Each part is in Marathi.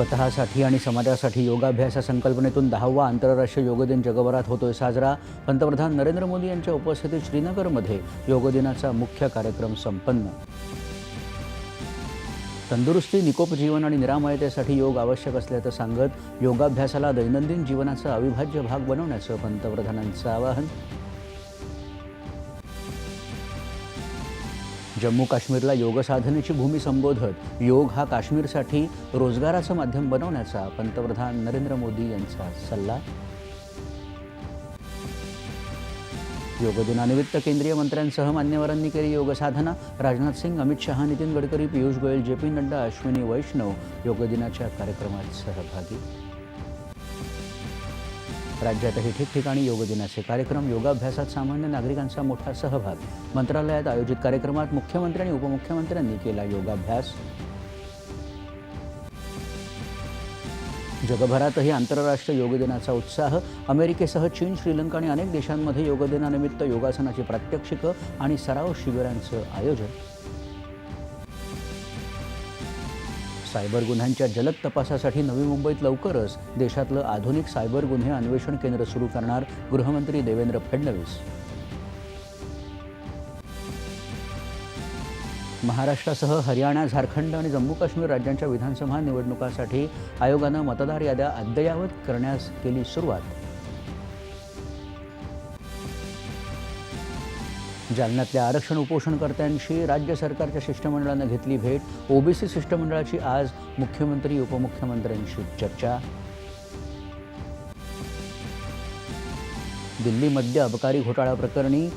स्वतःसाठी आणि समाजासाठी योगाभ्यास या संकल्पनेतून दहावा आंतरराष्ट्रीय योग दिन जगभरात होतोय साजरा. पंतप्रधान नरेंद्र मोदी यांच्या उपस्थितीत श्रीनगरमध्ये योग दिनाचा मुख्य कार्यक्रम संपन्न. तंदुरुस्ती निकोप जीवन आणि निरामयतेसाठी योग आवश्यक असल्याचं सांगत योगाभ्यासाला दैनंदिन जीवनाचा अविभाज्य भाग बनवण्याचं पंतप्रधानांचं आवाहन. जम्मू काश्मीरला योगसाधनेची भूमी संबोधत योग हा काश्मीरसाठी रोजगाराचं माध्यम बनवण्याचा पंतप्रधान नरेंद्र मोदी यांचा सल्ला. योगदिनानिमित्त केंद्रीय मंत्र्यांसह मान्यवरांनी केली योग साधना. राजनाथ सिंग अमित शहा नितीन गडकरी पियुष गोयल जे पी नड्डा अश्विनी वैष्णव योगदिनाच्या कार्यक्रमात सहभागी. राज्यातही ठिकठिकाणी योग दिनाचे कार्यक्रम योगाभ्यासात सामान्य नागरिकांचा मोठा सहभाग. मंत्रालयात आयोजित कार्यक्रमात मुख्यमंत्री आणि उपमुख्यमंत्र्यांनी केला योगाभ्यास. जगभरातही आंतरराष्ट्रीय योग दिनाचा उत्साह अमेरिकेसह चीन श्रीलंका आणि अनेक देशांमध्ये योग दिनानिमित्त योगासनाची प्रात्यक्षिकं आणि सराव शिबिरांचं आयोजन. सायबर गुन्ह्यांच्या जलद तपासासाठी नवी मुंबईत लवकरच देशातलं आधुनिक सायबर गुन्हे अन्वेषण केंद्र सुरू करणार गृहमंत्री देवेंद्र फडणवीस. महाराष्ट्रासह हरियाणा झारखंड आणि जम्मू काश्मीर राज्यांच्या विधानसभा निवडणुकांसाठी आयोगानं मतदार याद्या अद्ययावत करण्यास केली सुरुवात. जालन्यातल्या आरक्षण उपोषणकर्त्यांशी राज्य सरकारच्या शिष्टमंडळानं घेतली भेट. ओबीसी शिष्टमंडळाची आज मुख्यमंत्री उपमुख्यमंत्र्यांशी चर्चा. दिल्लीमध्ये अबकारी घोटाळा प्रकरणी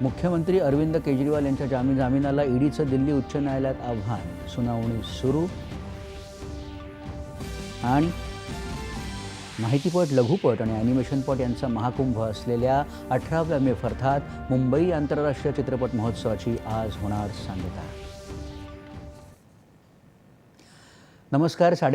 मुख्यमंत्री अरविंद केजरीवाल यांच्या जामीन जामिनाला ईडीचं दिल्ली उच्च न्यायालयात आव्हान. सुनावणी सुरू. आणि माहितीपट लघुपट आणि ॲनिमेशनपट यांचा महाकुंभ असलेल्या अठराव्या मे अर्थात मुंबई आंतरराष्ट्रीय चित्रपट महोत्सवाची आज होणार सांगता. नमस्कार साडे